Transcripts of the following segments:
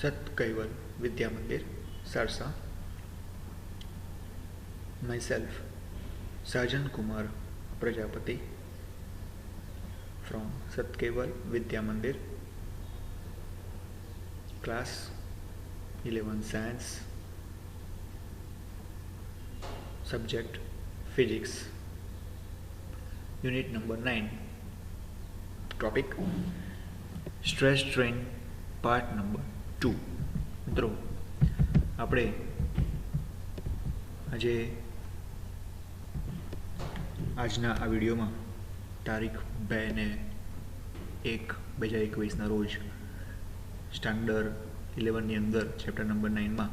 Sat Kaival Vidya Mandir Sarsa myself Sajan Kumar Prajapati from Satkeval Vidya Mandir class 11 science subject physics unit number 9 topic stress strain part number 2 મિત્રો, આપણે આજે આજના આ વિડીયોમાં તારીખ બે ને એક, બે હજાર એકવીસના રોજ સ્ટાન્ડર્ડ ઇલેવનની અંદર chapter number નાઇનમાં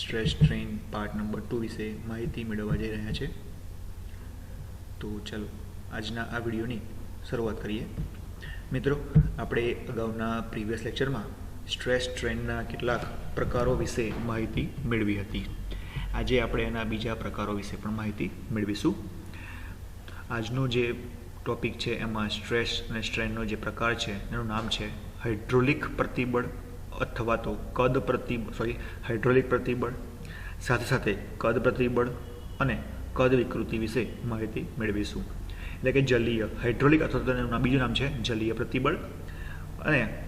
stress strain part number two વિશે માહિતી મેળવવા જઈ રહ્યા છે. તો ચાલો, આજના આ વિડીયોની શરૂઆત કરીએ. મિત્રો, આપણે અગાઉના પ્રીવિયસ લેક્ચરમાં સ્ટ્રેસ ટ્રેનના કેટલાક પ્રકારો વિશે માહિતી મેળવી હતી. આજે આપણે એના બીજા પ્રકારો વિશે પણ માહિતી મેળવીશું. આજનો જે ટોપિક છે, એમાં સ્ટ્રેસ અને સ્ટ્રેનનો જે પ્રકાર છે, એનું નામ છે હાઇડ્રોલિક પ્રતિબળ અથવા તો કદ પ્રતિબળ સોરી હાઇડ્રોલિક પ્રતિબળ. સાથે સાથે કદ પ્રતિબળ અને કદ વિકૃતિ વિશે માહિતી મેળવીશું. એટલે કે જલીય, હાઇડ્રોલિક અથવા તો બીજું નામ છે જલીય પ્રતિબળ. અને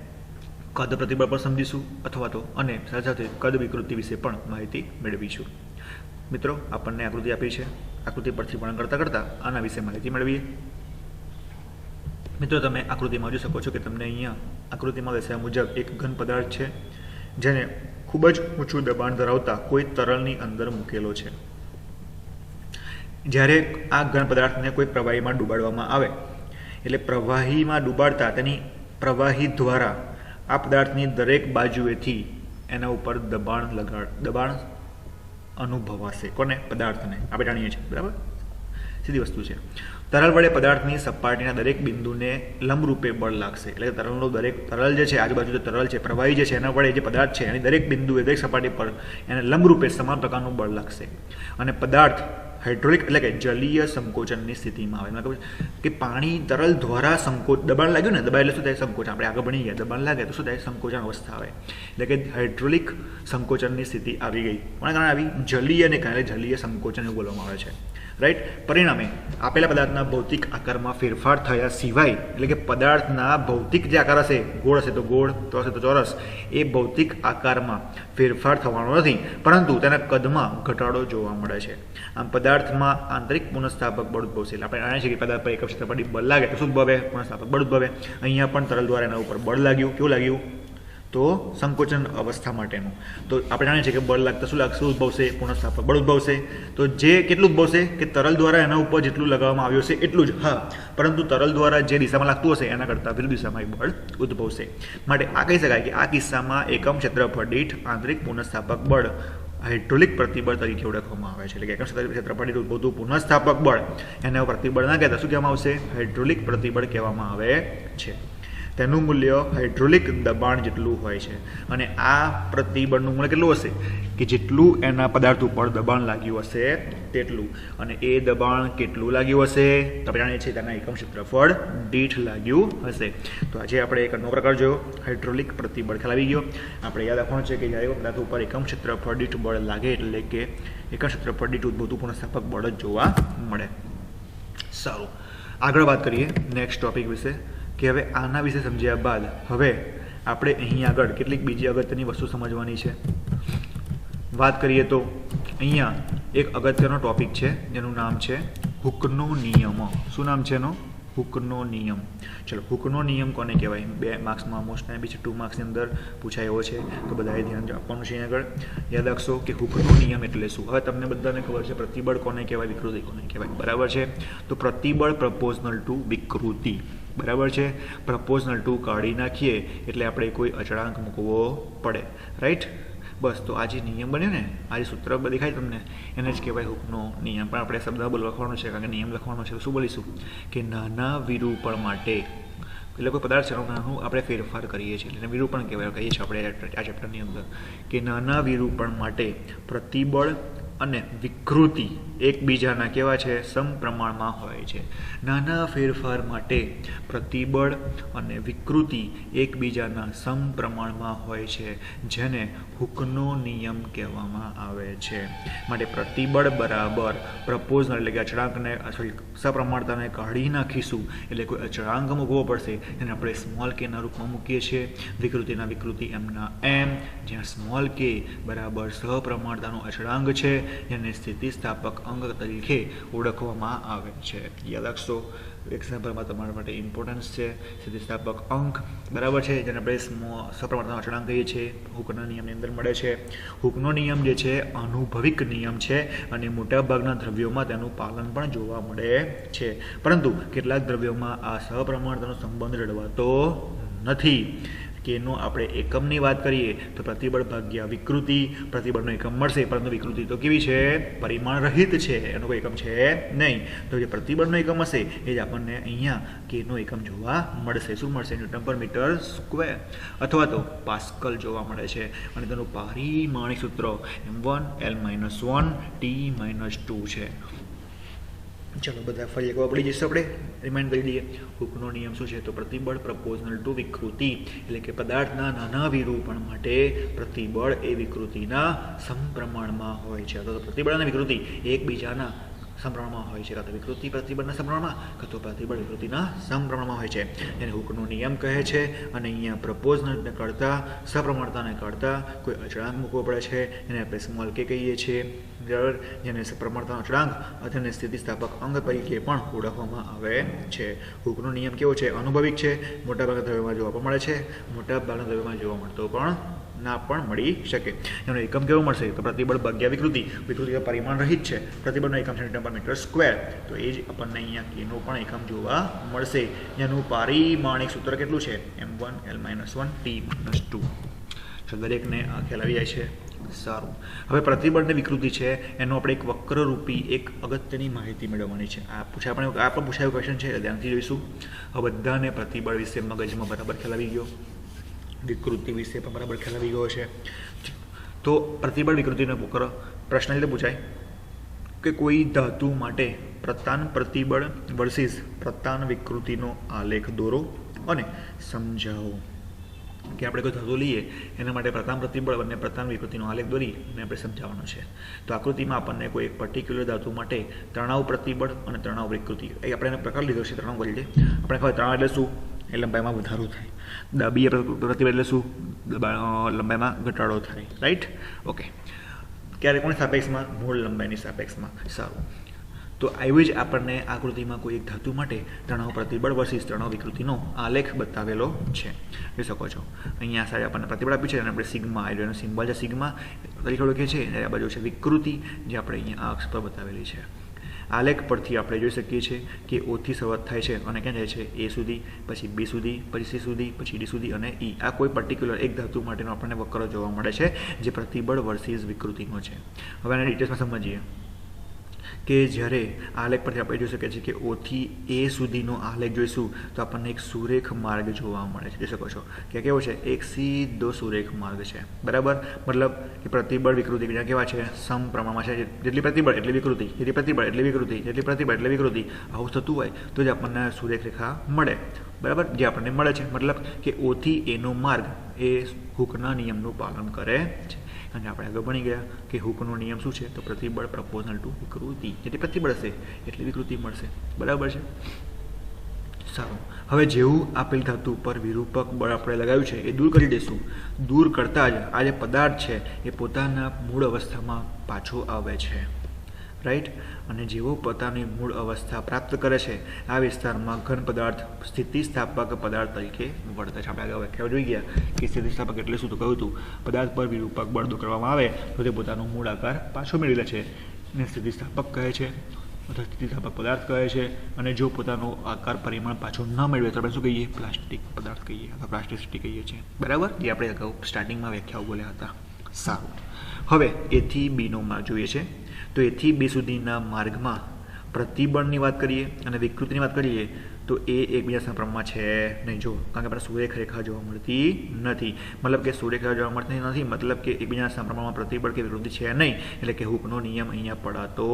કદ પ્રતિબળ પણ સમજીશું અથવા તો અને સાથે સાથે કદ વિકૃતિ વિશે પણ માહિતી મેળવીશું. મિત્રો, આપણને આકૃતિ આપી છે. આકૃતિ પરથી વર્ણન કરતાં કરતાં આના વિશે માહિતી મેળવીએ. મિત્રો, તમે આકૃતિમાં જોઈ શકો છો કે તમને અહીંયા આકૃતિમાં દર્શાવ્યા મુજબ એક ઘન પદાર્થ છે, જેને ખૂબ જ ઊંચું દબાણ ધરાવતા કોઈ તરલની અંદર મૂકેલો છે. જ્યારે આ ઘન પદાર્થને કોઈ પ્રવાહીમાં ડૂબાડવામાં આવે, એટલે પ્રવાહીમાં ડૂબાડતા તેની પ્રવાહી દ્વારા આ પદાર્થની દરેક બાજુએથી એના ઉપર દબાણ લગાડ, દબાણ અનુભવાશે. કોને? પદાર્થને. આપણે જાણીએ છીએ. બરાબર? સીધી વસ્તુ છે. તરલ વડે પદાર્થની સપાટીના દરેક બિંદુને લંબરૂપે બળ લાગશે. એટલે તરલનો દરેક, તરલ જે છે, આજુબાજુ જે તરલ છે, પ્રવાહી જે છે, એના વડે જે પદાર્થ છે, એની દરેક બિંદુએ, દરેક સપાટી પર એને લંબરૂપે સમાન પ્રકારનું બળ લાગશે. અને પદાર્થ હાઇડ્રોલિક એટલે કે જલીય સંકોચનની સ્થિતિમાં આવે. મતલબ કે પાણી તરલ દ્વારા સંકોચ, દબાણ લાગ્યું ને દબાણ એટલે શું થાય? સંકોચન આપણે આગળ ભણી ગયા દબાણ લાગે તો શું થાય? સંકોચન અવસ્થા આવે. એટલે કે હાઇડ્રોલિક સંકોચનની સ્થિતિ આવી ગઈ. કોના કારણે આવી? જલીયને કારણે, જલીય સંકોચન એવું બોલવામાં આવે છે. રાઈટ પરિણામે આપેલા પદાર્થના ભૌતિક આકારમાં ફેરફાર થયા સિવાય, એટલે કે પદાર્થના ભૌતિક જે આકાર હશે, ગોળ હશે તો ગોળ તો હશે તો ચોરસ, એ ભૌતિક આકારમાં ફેરફાર થવાનો નથી. પરંતુ તેના કદમાં ઘટાડો જોવા મળે છે. આમ પદાર્થમાં આંતરિક પુનઃસ્થાપક બળ ઉદ્ભવશે. એટલે આપણે જાણીએ છીએ કે પદાર્થ પર એક ક્ષેત્રપટી બળ લાગે તો શું ઉદ્ભવે? પુનઃસ્થાપક બળ ઉદ્ભવે. અહીંયા પણ તરલ દ્વારા એના ઉપર બળ લાગ્યું. કેવું લાગ્યું? તો સંકોચન અવસ્થા માટેનું. તો આપણે જાણીએ છીએ કે બળ લાગતા શું લાગશે? ઉદ્ભવશે પુનઃસ્થાપક બળ ઉદ્ભવશે તો જે કેટલું ઉદ્ભવશે કે તરલ દ્વારા એના ઉપર જેટલું લગાવવામાં આવ્યું હશે એટલું જ, હા. પરંતુ તરલ દ્વારા જે દિશામાં લાગતું હશે એના કરતાં વિરુદ્ધ દિશામાં એ બળ ઉદ્ભવશે માટે આ કહી શકાય કે આ કિસ્સામાં એકમ ક્ષેત્રફળ દીઠ આંતરિક પુનઃસ્થાપક બળ હાઇડ્રોલિક પ્રતિબળ તરીકે ઓળખવામાં આવે છે. એટલે કે એકમ ક્ષેત્રફળ ઉદ્ભવતું પુનઃસ્થાપક બળ. એને પ્રતિબળ ના કહેતા શું કહેવામાં આવશે? હાઇડ્રોલિક પ્રતિબળ કહેવામાં આવે છે. તેનું મૂલ્ય હાઇડ્રોલિક દબાણ જેટલું હોય છે. અને આ પ્રતિબળનું મૂલ્ય કેટલું હશે? કે જેટલું એના પદાર્થ ઉપર દબાણ લાગ્યું હશે, તેટલું. અને એ દબાણ કેટલું લાગ્યું હશે? તો આપણે જાણીએ છીએ તેના એકમ ક્ષેત્રફળ દીઠ લાગ્યું હશે. તો આજે આપણે એક નવો પ્રકાર જોયો. હાઇડ્રોલિક પ્રતિબળ ખ્યાલ આવી ગયો. આપણે યાદ રાખવાનું છે કે જ્યારે પદાર્થ ઉપર એકમ ક્ષેત્રફળ દીઠ બળ લાગે એટલે કે એકમ ક્ષેત્રફળ દીઠ ઉદ્ભવતું પુનઃસ્થાપક બળ જ જોવા મળે. સારું. આગળ વાત કરીએ નેક્સ્ટ ટોપિક વિશે. કે હવે આના વિશે સમજ્યા બાદ હવે આપણે અહીં આગળ કેટલીક બીજી અગત્યની વસ્તુ સમજવાની છે. વાત કરીએ તો અહીંયા એક અગત્યનો ટોપિક છે, જેનું નામ છે હુકનો નિયમ. શું નામ છે એનો? હુકનો નિયમ. ચલો, હુકનો નિયમ કોને કહેવાય? બે માર્ક્સમાં મોસ્ટ ટાઈમ છે ટુ માર્ક્સની અંદર પૂછાય એવો છે, તો બધાએ ધ્યાન આપવાનું છે આગળ. યાદ રાખશો કે હુકનો નિયમ એટલે શું? હવે તમને બધાને ખબર છે પ્રતિબળ કોને કહેવાય? વિકૃતિ કોને કહેવાય? બરાબર છે? તો પ્રતિબળ પ્રપોઝનલ ટુ વિકૃતિ. બરાબર છે? પ્રપોઝનલ ટુ કાઢી નાખીએ એટલે આપણે કોઈ અચળાંક મૂકવો પડે. રાઈટ બસ, તો આ જે નિયમ બન્યો ને, આ જે સૂત્ર દેખાય તમને, એને જ કહેવાય હુકનો નિયમ. પણ આપણે શબ્દ બોલ લખવાનો છે, કારણ કે નિયમ લખવાનો છે શું બોલીશું? કે નાના વિરૂપણ માટે, એટલે કોઈ પદાર્થ નાનું, આપણે ફેરફાર કરીએ છીએ. એટલે વિરૂપણ કહેવાય, કહીએ છીએ આપણે આ ચેપ્ટરની અંદર. કે નાના વિરૂપણ માટે પ્રતિબળ અને વિકૃતિ એકબીજાના કેવા છે? સમપ્રમાણમાં હોય છે. નાના ફેરફાર માટે પ્રતિબળ અને વિકૃતિ એકબીજાના સમપ્રમાણમાં હોય છે, જેને હુકનો નિયમ કહેવામાં આવે છે. માટે પ્રતિબળ બરાબર પ્રપોઝનલ એટલે કે અચળાંકને સપ્રમાણતાને કાઢી નાખીશું. એટલે કોઈ અચળાંક મૂકવો પડશે એને આપણે સ્મોલ કેના રૂપમાં મૂકીએ છીએ. વિકૃતિના વિકૃતિ એમના એમ જ્યાં સ્મોલ કે બરાબર સહપ્રમાણતાનો અચળાંક છે, જેને સ્થિતિસ્થાપક અંગ તરીકે ઓળખવામાં આવે છે. યાદ રાખશો એક્ઝામ્પલમાં તમારા માટે ઇમ્પોર્ટન્સ છે. સ્થિતિસ્થાપક અંક બરાબર છે, જેને આપણે સપ્રમાણતા અચળાંક કહીએ છીએ. હુકના નિયમની અંદર મળે છે. હુકનો નિયમ જે છે, અનુભવિક નિયમ છે અને મોટાભાગના દ્રવ્યોમાં તેનું પાલન પણ જોવા મળે છે. પરંતુ કેટલાક દ્રવ્યોમાં આ સપ્રમાણતાનો સંબંધ જળવાતો નથી. કેનો આપણે એકમની વાત કરીએ તો પ્રતિબળ ભાગ્યા વિકૃતિ, પ્રતિબળનો એકમ મળશે, પરંતુ વિકૃતિ તો કેવી છે? પરિમાણ રહિત છે, એનો કોઈ એકમ છે નહીં. તો જે પ્રતિબળનો એકમ હશે, એ જ આપણને અહીંયા કેનો એકમ જોવા મળશે. શું મળશે? ન્યૂટન પર મીટર સ્ક્વેર અથવા તો પાસ્કલ જોવા મળે છે. અને તેનું પારિમાણિક સૂત્ર M one L minus one T minus two છે. ચલો બધા ફરી એક પડી જઈશું આપણે. રિમાઇન્ડ કરી દઈએ હુકનો નિયમ શું છે? તો પ્રતિબળ પ્રપોઝનલ ટુ વિકૃતિ. એટલે કે પદાર્થના નાના વિરૂપણ માટે પ્રતિબળ એ વિકૃતિના સમપ્રમાણમાં હોય છે. અથવા તો પ્રતિબળ અને વિકૃતિ એકબીજાના સમપ્રમાણમાં હોય છે. કાં તો વિકૃતિ પ્રતિબળના સંભ્રમણમાં, કાં તો પ્રતિબળ વિકૃતિના સંભ્રમણમાં હોય છે. એને હુકનો નિયમ કહે છે અને અહીંયા પ્રપોઝને કરતાં સપ્રમાણતાને કરતાં કોઈ અચળાંક મૂકવો પડે છે. એને આપણે સ્મોલ કે કહીએ છીએ. બરાબર જેને સપ્રમાણતાનો અચળાંક અથવા સ્થિતિસ્થાપક અંગ તરીકે પણ ઓળખવામાં આવે છે. હુકનો નિયમ કેવો છે? અનુભવિક છે. મોટાભાગના દ્રવ્યમાં જોવા મળે છે. મોટાભાગના દ્રવ્યમાં જોવા મળતો પણ ના પણ મળી શકે. એનો એકમ કેવો મળશે? તો પ્રતિબળ ભાગ્યા વિકૃતિ. વિકૃતિ પરિમાણ રહિત છે. પ્રતિબળનો એકમ પર મીટર સ્ક્વેર. તો એ જ આપણને અહીંયા કેનો પણ એકમ જોવા મળશે. એનું પારિમાણિક સૂત્ર કેટલું છે? M one L minus one T minus two. દરેકને આ ખ્યાલ આવી જાય છે. સારું. હવે પ્રતિબળને વિકૃતિ છે. એનો આપણે એક વક્રરૂપી, એક અગત્યની માહિતી મેળવવાની છે. આ પૂછા આપણે, આ પણ પૂછાયું ક્વેશ્ચન છે. ધ્યાનથી જોઈશું. હવે બધાને પ્રતિબળ વિશે મગજમાં બરાબર ખ્યાલ આવી ગયો. વિકૃતિ વિશે પણ બરાબર ખ્યાલ આવી ગયો છે. તો પ્રતિબળ વિકૃતિનો વક્ર પ્રશ્ન રીતે પૂછાય કે કોઈ ધાતુ માટે પ્રતાન પ્રતિબળ વર્સિસ પ્રતાન વિકૃતિનો આલેખ દોરો અને સમજાવો. કે આપણે કોઈ ધાતુ લઈએ, એના માટે પ્રથમ પ્રતિબળ અને પ્રથમ વિકૃતિનો આલેખ દોરી અને આપણે સમજાવવાનો છે. તો આકૃતિમાં આપણને કોઈ એક પર્ટિક્યુલર ધાતુ માટે તણાવ પ્રતિબળ અને તણાવ વિકૃતિ. એ આપણે એને પ્રકાર લીધો છે, તણાવ કરી દઈએ આપણે ખબર તણાવ એટલે શું? એ લંબાઈમાં વધારો થાય. દાબીય પ્રતિભા એટલે શું? લંબાઈમાં ઘટાડો થાય રાઈટ ઓકે ક્યારે કોની સાપેક્ષમાં? મૂળ લંબાઈની સાપેક્ષમાં. સારું. તો આવી જ આપણને આકૃતિમાં કોઈ એક ધાતુ માટે તણાવ પ્રતિબળ વર્સિસ તણાવ વિકૃતિનો આલેખ બતાવેલો છે. જોઈ શકો છો. અહીંયા સાહેબ આપણને પ્રતિબળ આપ્યું છે અને આપણે સિગ્મા એટલે એનો સિમ્બલ છે. સિગ્મા તરીકે ઓળખીએ છીએ. અને આ બાજુ છે વિકૃતિ, જે આપણે અહીંયા આ અક્ષ પર બતાવેલી છે. આલેખ પરથી આપણે જોઈ શકીએ છીએ કે ઓથી શરૂઆત થાય છે અને ક્યાં જાય છે? એ સુધી, પછી બી સુધી, પછી સી સુધી, પછી ડી સુધી અને ઈ. આ કોઈ પર્ટિક્યુલર એક ધાતુ માટેનો આપણને વક્ર જોવા મળે છે જે પ્રતિબળ વર્સિસ વિકૃતિનો છે. હવે આને ડિટેલ્સમાં સમજીએ. કે જ્યારે આલેખ પરથી આપણે જોઈ શકીએ છીએ કે ઓથી એ સુધીનો આલેખ જોઈશું, તો આપણને એક સુરેખ માર્ગ જોવા મળે છે. જોઈ શકો છો કે કેવો છે? એક સીધો સુરેખ માર્ગ છે. બરાબર? મતલબ કે પ્રતિબળ વિકૃતિ બીજા કેવા છે? સમ પ્રમાણમાં છે. જેટલી પ્રતિબળ, એટલી વિકૃતિ. જેટલી પ્રતિબળ, એટલી વિકૃતિ. જેટલી પ્રતિબળ, એટલી વિકૃતિ. આવું થતું હોય તો જ આપણને સુરેખ રેખા મળે. બરાબર? જે આપણને મળે છે. મતલબ કે ઓથી એનો માર્ગ એ હુકના નિયમનું પાલન કરે છે. અને આપણે આગળ ભણી ગયા કે હુકનો નિયમ શું છે, તો પ્રતિબળ પ્રપોઝનલ ટુ વિકૃતિ. જેટલી પ્રતિબળ હશે એટલી વિકૃતિ મળશે. બરાબર છે? સારું. હવે જેવું આપેલ ધાતુ પર વિરૂપક બળ આપણે લગાવ્યું છે, એ દૂર કરી દઈશું દૂર કરતાં જ આ જે પદાર્થ છે, એ પોતાના મૂળ અવસ્થામાં પાછો આવે છે. રાઈટ અને જેવો પોતાની મૂળ અવસ્થા પ્રાપ્ત કરે છે, આ વિસ્તારમાં ઘન પદાર્થ સ્થિતિસ્થાપક પદાર્થ તરીકે વળતર છે. આપણે આગળ વ્યાખ્યા જોઈ ગયા કે સ્થિતિસ્થાપક એટલે શું? તો કહ્યું હતું, પદાર્થ પર વિરૂપક બળ દૂર કરવામાં આવે તો તે પોતાનો મૂળ આકાર પાછો મેળવી લે છે. એને સ્થિતિસ્થાપક કહે છે, અથવા સ્થિતિસ્થાપક પદાર્થ કહે છે, અને જો પોતાનો આકાર પરિમાણ પાછો ન મેળવે તો આપણે શું કહીએ? પ્લાસ્ટિક પદાર્થ કહીએ, અથવા પ્લાસ્ટિસિટી કહીએ છીએ. બરાબર? જે આપણે અગાઉ સ્ટાર્ટિંગમાં વ્યાખ્યાઓ બોલ્યા હતા. સારું. હવે એથી બીનો માર્ગ જોઈએ છે. તો એથી બે સુધીના માર્ગમાં પ્રતિબળની વાત કરીએ અને વિકૃતિની વાત કરીએ, તો એ એકબીજા સંપ્રમમાં છે નહીં. જો, કારણ કે આપણે સૂર્યરેખા જોવા મળતી નથી. મતલબ કે સૂર્યરેખા જોવા મળતી નથી, મતલબ કે એકબીજાના સંપ્રમણમાં પ્રતિબળ કે વિકૃતિ છે નહીં. એટલે કે હુકનો નિયમ અહીંયા પડાતો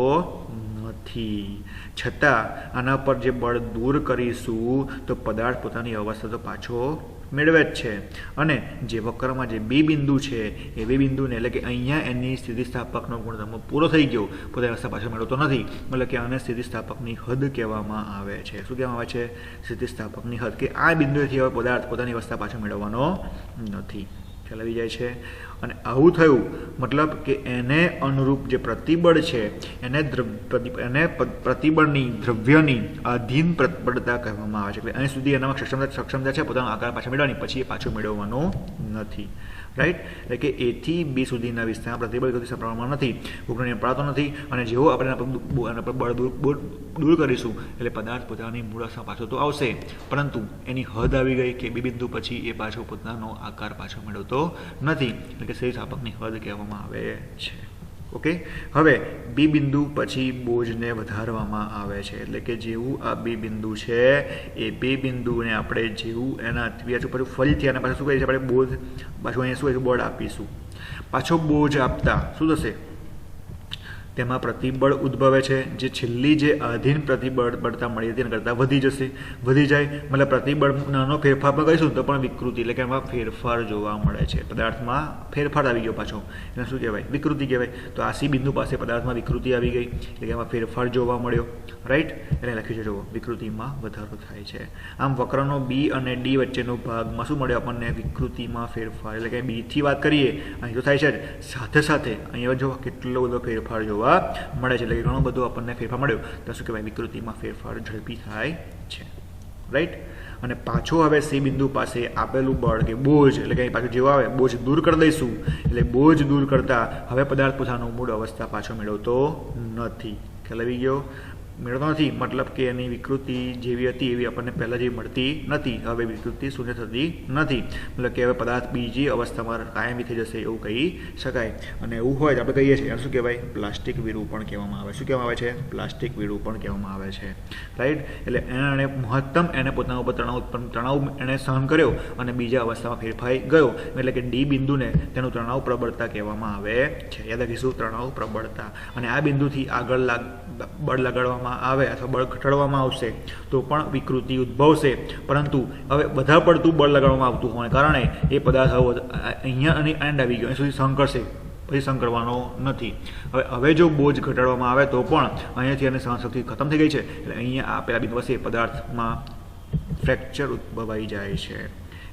નથી. છતાં આના પર જે બળ દૂર કરીશું, તો પદાર્થ પોતાની અવસ્થા તો પાછો મેળવે જ છે. અને જે વક્રમાં જે બી બિંદુ છે, એ બી બિંદુને એટલે કે અહીંયા એની સ્થિતિસ્થાપકનો ગુણધર્મ પૂરો થઈ ગયો પોતાની અવસ્થા પાછો મેળવતો નથી. મતલબ કે આને સ્થિતિસ્થાપકની હદ કહેવામાં આવે છે. શું કહેવામાં આવે છે? સ્થિતિસ્થાપકની હદ. કે આ બિંદુએથી હવે પદાર્થ પોતાની અવસ્થા પાછો મેળવવાનો નથી. આવી જાય છે. અને આવું થયું, મતલબ કે એને અનુરૂપ જે પ્રતિબળ છે, એને એને પ્રતિબળની, દ્રવ્યની અધીન પ્રતિબળતા કહેવામાં આવે છે. એટલે અહીં સુધી એનામાં સક્ષમતા સક્ષમતા છે, પોતાનો આકાર પાછા મેળવવાની, પછી એ પાછો મેળવવાનો નથી. રાઈટ એટલે કે એથી બી સુધીના વિસ્તારમાં પ્રતિબળ ગતિ સપ્રમાણમાં નથી. નિયમ પડાતો નથી અને જેવો આપણે એના પર બળ દૂર દૂર કરીશું, એટલે પદાર્થ પોતાની મૂળ પાછો તો આવશે. પરંતુ એની હદ આવી ગઈ કે બી બિંદુ પછી એ પાછો પોતાનો આકાર પાછો મેળવતો નથી. એટલે કે સ્થાપકની હદ કહેવામાં આવે છે. ઓકે? હવે, બી બિંદુ પછી બોજને વધારવામાં આવે છે. એટલે કે જેવું આ બી બિંદુ છે, એ બી બિંદુને આપણે જેવું એના વ્યાજ પાછું ફરીથી આના પાછું શું છીએ આપણે બોજ પાછું અહીંયા શું કરીશું? બોર્ડ આપીશું. પાછો બોજ આપતા, શું થશે? તેમાં પ્રતિબળ ઉદ્ભવે છે. જે છેલ્લી જે આધીન પ્રતિબળ બળતા મળી હતી, એના કરતાં વધી જશે. વધી જાય, મતલબ પ્રતિબળ નાનો પણ કરીશું તો પણ વિકૃતિ, એટલે કે એમાં ફેરફાર જોવા મળે છે. પદાર્થમાં ફેરફાર આવી ગયો પાછો. એને શું કહેવાય? વિકૃતિ કહેવાય. તો આ સી બિંદુ પાસે પદાર્થમાં વિકૃતિ આવી ગઈ, એટલે કે એમાં ફેરફાર જોવા મળ્યો. રાઈટ એટલે લખ્યું છે, જુઓ. વિકૃતિમાં વધારો થાય છે. આમ વક્રનો બી અને ડી વચ્ચેનો ભાગમાં શું મળ્યો આપણને? વિકૃતિમાં ફેરફાર. એટલે કે બીથી વાત કરીએ, અહીં તો થાય છે સાથે સાથે, અહીંયા જો કેટલો બધો ફેરફાર જોવા જોવા મળે છે. એટલે કે ઘણો બધો આપણને ફેરફાર મળ્યો. તો શું કહેવાય? વિકૃતિમાં ફેરફાર ઝડપી થાય છે. રાઈટ અને પાછો હવે સી બિંદુ પાસે આપેલું બળ કે બોજ, એટલે કે પાછું જેવો આવે, બોજ દૂર કરી દઈશું. એટલે બોજ દૂર કરતા હવે પદાર્થ પોતાનો મૂળ અવસ્થા પાછો મેળવતો નથી. ખ્યાલ આવી ગયો? મેળવતો નથી મતલબ કે એની વિકૃતિ જેવી હતી એવી આપણને પહેલાં જેવી મળતી નથી. હવે વિકૃતિ શૂન્ય થતી નથી. મતલબ કે હવે પદાર્થ બીજી અવસ્થામાં કાયમી થઈ જશે એવું કહી શકાય. અને એવું હોય તો આપણે કહીએ છીએ. શું કહેવાય? પ્લાસ્ટિક વિરૂપણ કહેવામાં આવે. શું કહેવામાં આવે છે? પ્લાસ્ટિક વિરૂપણ કહેવામાં આવે છે. રાઈટ એટલે એણે મહત્તમ એને પોતાના ઉપર તણાવ ઉત્પન્ન, તણાવ એણે સહન કર્યો અને બીજા અવસ્થામાં ફેરફાઈ ગયો. એટલે કે ડી બિંદુને તેનું તણાવ પ્રબળતા કહેવામાં આવે છે. યાદ રાખીશું, તણાવ પ્રબળતા. અને આ બિંદુથી આગળ લાગ, બળ લગાડવામાં આવે અથવા બળ ઘટાડવામાં આવશે, તો પણ વિકૃતિ ઉદ્ભવશે. પરંતુ હવે બધા પડતું બળ લગાડવામાં આવતું હોવાને કારણે એ પદાર્થ અહીંયા અને એન્ડ આવી ગયો. અહીં સુધી સંકળશે પછી સંકળવાનો નથી. હવે હવે જો બોજ ઘટાડવામાં આવે તો પણ અહીંયાથી અને સહનશક્તિ ખતમ થઈ ગઈ છે. એટલે અહીંયા આ પહેલાં બિંદુ પાસે પદાર્થમાં ફ્રેક્ચર ઉદ્ભવાઈ જાય છે.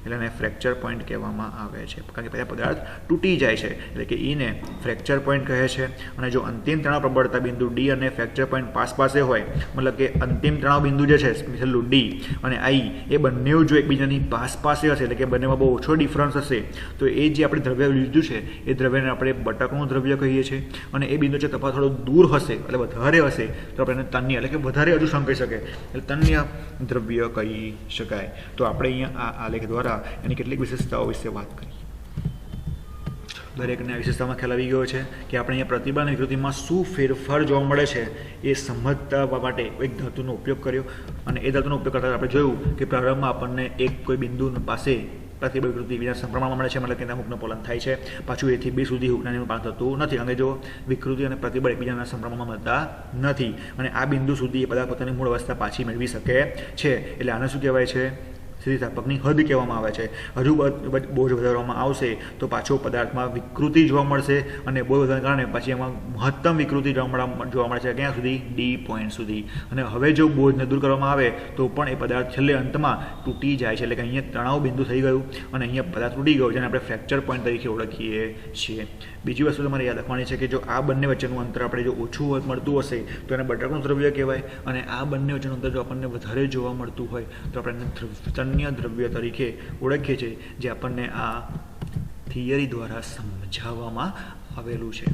એટલે એને ફ્રેક્ચર પોઈન્ટ કહેવામાં આવે છે. કારણ કે પહેલાં પદાર્થ તૂટી જાય છે. એટલે કે ઈને ફ્રેક્ચર પોઈન્ટ કહે છે. અને જો અંતિમ તણાવ પ્રબળતા બિંદુ ડી અને ફ્રેક્ચર પોઈન્ટ પાસ પાસે હોય, મતલબ કે અંતિમ તણાવ બિંદુ જે છે, છેલ્લું ડી અને આઈ એ બંને જો એકબીજાની પાસ પાસે હશે, એટલે કે બંનેમાં બહુ ઓછો ડિફરન્સ હશે, તો એ જે આપણે દ્રવ્ય લીધું છે, એ દ્રવ્યને આપણે બટકનું દ્રવ્ય કહીએ છીએ. અને એ બિંદુ છે તફાવત થોડો દૂર હશે, એટલે વધારે હશે, તો આપણે એને તન્ય, એટલે કે વધારે હજુ સમ શકે. એટલે તન્ય દ્રવ્ય કહી શકાય. તો આપણે અહીંયા આ આલેખ દ્વારા એની કેટલીક વિશેષતાઓ વિશે વાત કરી. દરેકને વિશેષતામાં ખ્યાલ આવી ગયો છે કે આપણે અહીંયા પ્રતિભા અને વિકૃતિમાં શું ફેરફાર જોવા મળે છે એ સમજતા માટે એક ધાતુનો ઉપયોગ કર્યો અને એ ધાતુનો ઉપયોગ કરતાં આપણે જોયું કે પ્રારંભમાં આપણને એક કોઈ બિંદુ પાસે પ્રતિભા વિકૃતિ બીજા પ્રમાણમાં મળે છે, મતલબ કે ત્યાં હુકનું પોલન થાય છે. પાછું એથી બી સુધી હુકના પાલન થતું નથી. અને જો વિકૃતિ અને પ્રતિબળ એકબીજાના સંપ્રમાણમાં મળતા નથી અને આ બિંદુ સુધી એ બધા પોતાની મૂળ અવસ્થા પાછી મેળવી શકે છે. એટલે આને શું કહેવાય છે? સ્થિતિસ્થાપકની હદ કહેવામાં આવે છે. હજુ બોજ વધારવામાં આવશે તો પાછો પદાર્થમાં વિકૃતિ જોવા મળશે અને બોજ વધારાને કારણે પછી એમાં મહત્તમ વિકૃતિ જોવા મળે છે ક્યાં સુધી? ડી પોઈન્ટ સુધી. અને હવે જો બોજને દૂર કરવામાં આવે તો પણ એ પદાર્થ છેલ્લે અંતમાં તૂટી જાય છે. એટલે કે અહીંયા તણાવ બિંદુ થઈ ગયું અને અહીંયા પદાર્થ તૂટી ગયો જેને આપણે ફ્રેક્ચર પોઈન્ટ તરીકે ઓળખીએ છીએ. બીજી વસ્તુ તમારે યાદ રાખવાની છે કે જો આ બંને વચ્ચેનું અંતર આપણે જો ઓછું મળતું હશે, તો એને બટકનું દ્રવ્ય કહેવાય અને આ બંને વચ્ચેનું અંતર જો આપણને વધારે જોવા મળતું હોય, તો આપણે એને અન્ય દ્રવ્ય તરીકે ઓળખીએ છીએ, જે આપણને આ થિયરી દ્વારા સમજાવવામાં આવેલું છે.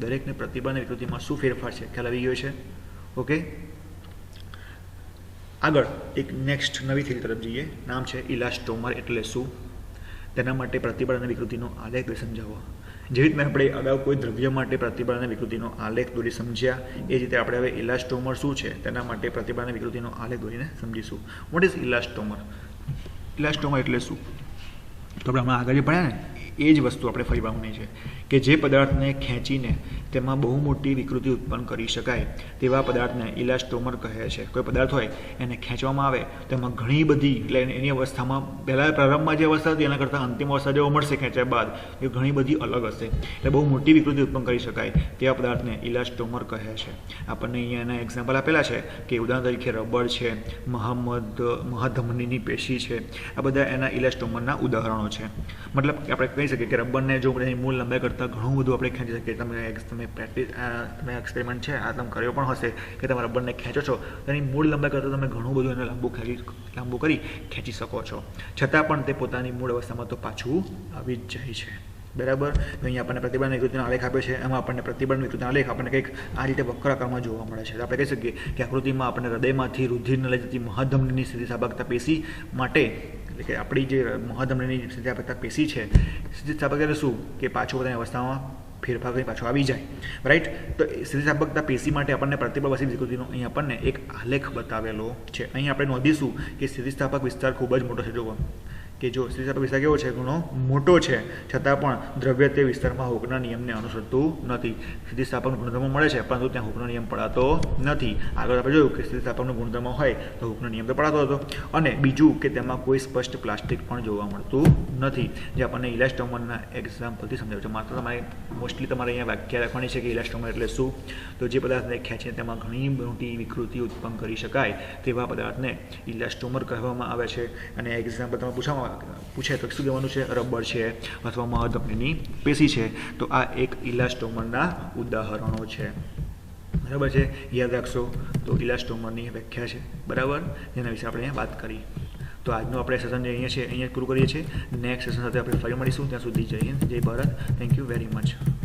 દરેકને પ્રતિભા અને વિકૃતિમાં શું ફેરફાર છે? ખ્યાલ આવી ગયો છે? ઓકે? આગળ એક નેક્સ્ટ નવી થિયરી તરફ જઈએ. નામ છે ઇલાસ્ટોમર એટલે શું? તેના માટે પ્રતિબળ અને વિકૃતિનો આલેખ સમજાવો. જેવી રીતના આપણે અગાઉ કોઈ દ્રવ્ય માટે પ્રતિબળ વિકૃતિનો આલેખ દોરી સમજ્યા, એ રીતે આપણે હવે ઇલાસ્ટોમર શું છે, તેના માટે પ્રતિબળ વિકૃતિનો આલેખ દોરીને સમજીશું. વોટ ઇઝ ઇલાસ્ટોમર ઇલાસ્ટોમર એટલે શું? તો આપણે હમણાં આગળ જે ભણ્યા ને એ જ વસ્તુ આપણે ફરી છે કે જે પદાર્થને ખેંચીને તેમાં બહુ મોટી વિકૃતિ ઉત્પન્ન કરી શકાય તેવા પદાર્થને ઇલાસ્ટોમર કહે છે. કોઈ પદાર્થ હોય, એને ખેંચવામાં આવે તેમાં ઘણી બધી, એટલે એની અવસ્થામાં, પહેલાં પ્રારંભમાં જે અવસ્થા હતી, એના કરતાં અંતિમ અવસ્થા જેવો મળશે ખેંચ્યા બાદ, એ ઘણી બધી અલગ હશે. એટલે બહુ મોટી વિકૃતિ ઉત્પન્ન કરી શકાય તેવા પદાર્થને ઇલાસ્ટોમર કહે છે. આપણને અહીંયા એના એક્ઝામ્પલ આપેલા છે કે ઉદાહરણ તરીકે રબર છે, મહમ્મદ મહાધમનીની પેશી છે. આ બધા એના ઇલાસ્ટોમરના ઉદાહરણો છે. મતલબ કે આપણે કહી શકીએ કે રબરને જો એની મૂળ લંબાઈ કરતાં ઘણું બધું આપણે ખેંચી શકીએ, તમે તમે પ્રેક્ટિસ તમે એક્સપેરિમેન્ટ છે, આ તમે કર્યો પણ હશે કે તમે રબરને ખેંચો છો તેની મૂળ લંબાઈ કરતાં તમે ઘણું બધું એને લાંબુ ખેંચી લાંબુ કરી ખેંચી શકો છો. છતાં પણ તે પોતાની મૂળ અવસ્થામાં તો પાછું આવી જ જાય છે. બરાબર? તો અહીંયા આપણને પ્રતિબંધ વિકૃતિનો આલેખ આપ્યો છે. એમાં આપણને પ્રતિબંધ વિકૃતિનો આલેખ આપણને કંઈક આ રીતે વક્રાકારમાં જોવા મળે છે. આપણે કહી શકીએ કે આકૃતિમાં આપણને હૃદયમાંથી રુધિરને લઈ જતી મહાધમનીની સ્થિતિસ્થાપકતા પેશી માટે, એટલે કે આપણી જે મહાધમનીની સ્થિતિસ્થાપકતા પેશી છે સ્થિતિસ્થાપક એટલે શું? કે પાછું પોતાની અવસ્થામાં ફેરફાર કરી પાછો આવી જાય. રાઈટ તો સ્થિતિસ્થાપકતા પેશી માટે આપણને પ્રતિબળ વસી વિકૃતિનો અહીં આપણને એક આલેખ બતાવેલો છે. અહીં આપણે નોંધીશું કે સ્થિતિસ્થાપક વિસ્તાર ખૂબ જ મોટો છે. જોવો કે જો સ્થિતિસ્થાપક વિસ્તાર કેવો છે, ઘણો મોટો છે, છતાં પણ દ્રવ્ય તે વિસ્તારમાં હુકના નિયમને અનુસરતું નથી. સ્થિતિસ્થાપકનો ગુણધર્મો મળે છે, પરંતુ ત્યાં હુકનો નિયમ પડાતો નથી. આગળ આપણે જોયું કે સ્થિતિસ્થાપકનો ગુણધર્મ હોય તો હુકનો નિયમ તો પડાતો હતો. અને બીજું કે તેમાં કોઈ સ્પષ્ટ પ્લાસ્ટિક પણ જોવા મળતું નથી. જે આપણને ઇલાસ્ટોમરના એક્ઝામ્પલથી સમજાવ્યું છે. માત્ર તમારે મોસ્ટલી તમારે અહીંયા વ્યાખ્યા રાખવાની છે કે ઇલાસ્ટોમર એટલે શું? તો જે પદાર્થને ખેંચીને તેમાં ઘણી મોટી વિકૃતિ ઉત્પન્ન કરી શકાય તેવા પદાર્થને ઇલાસ્ટોમર કહેવામાં આવે છે. અને એક્ઝામ્પલ તમે પૂછવામાં પૂછે તો શું કહેવાનું છે? રબર છે અથવા મહધમનીની પેશી છે. તો આ એક ઇલાસ્ટોમરના ઉદાહરણો છે. બરાબર છે? યાદ રાખશો તો ઇલાસ્ટોમરની વ્યાખ્યા છે. બરાબર? જેના વિશે આપણે વાત કરી. તો આજનું આપણે સેશન જે અહીંયા છે, અહીંયા પૂરું કરીએ છીએ. નેક્સ્ટ સેશન સાથે આપણે ફરી મળીશું. ત્યાં સુધી જઈએ જય Bharat. Thank you very much